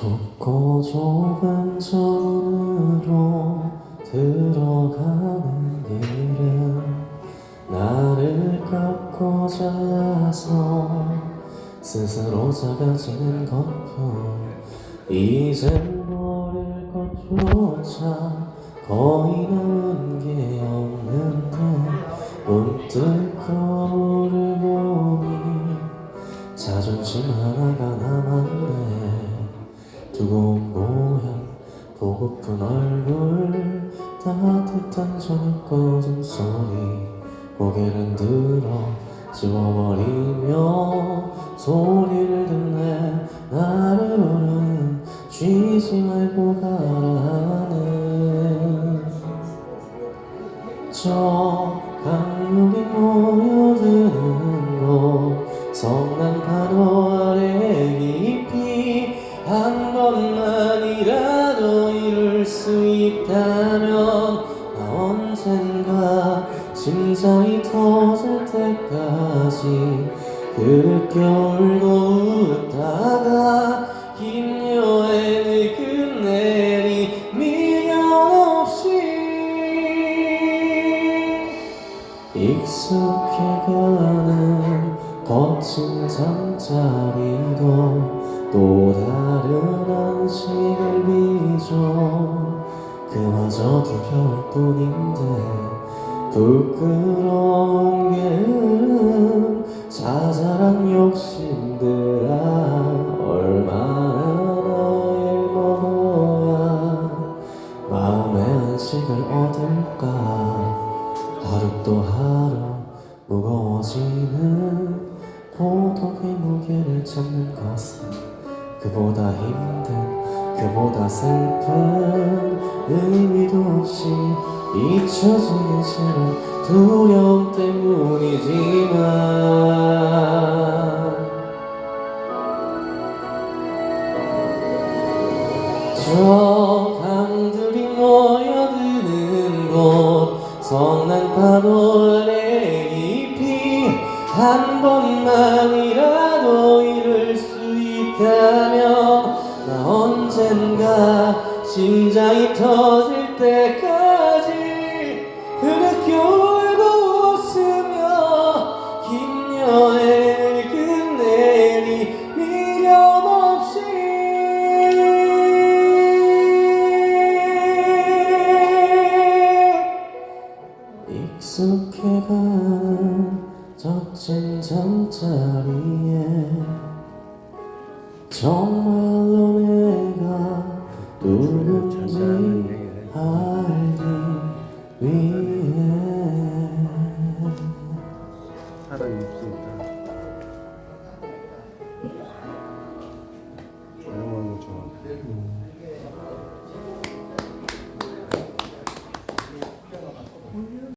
좁고 좁은 전으로 들어가는 길은 나를 깎고 잘라서 스스로 작아지는 것뿐. 이젠 버릴 것조차 거의 남은 게 없는데 문득 거울을 보니 자존심 하나가 남았네 두고온 모양 보고픈 얼굴 따뜻한 저녁 꺼진 소리 고개를 들어 지워버리며 소리를 듣네. 나를 부르는 쉬지 말고 가라는. 저 강물이 모여드는 곳 성난파도 아래 심장이 터질 때까지 그렇게 울고 웃다가 긴 여행을 끝내리 미련 없이 익숙해가는 거친 잠자리도 또 다른 안식을 비죠 그마저 두려울 뿐인데 부끄러운 게으름 자잘한 욕심들아 얼마나 나를 먹어야 마음의 안식을 얻을까? 하루 또 하루 무거워지는 고독의 무게를 잡는 것은 그보다 힘든 그보다 슬픈 의미도 없이 잊혀지기 싫은 두려움 때문이지만. 저 강들이 모여드는 곳 성난 파도 아래 깊이 한 번만이라도 이룰 수 있다면 심장이 터질 때까지 흐느껴 울고 웃으며 긴 여행을 끝내리 미련 없이. 익숙해가는 젖진 잠자리에 정말로 내가 누군지 알기 위해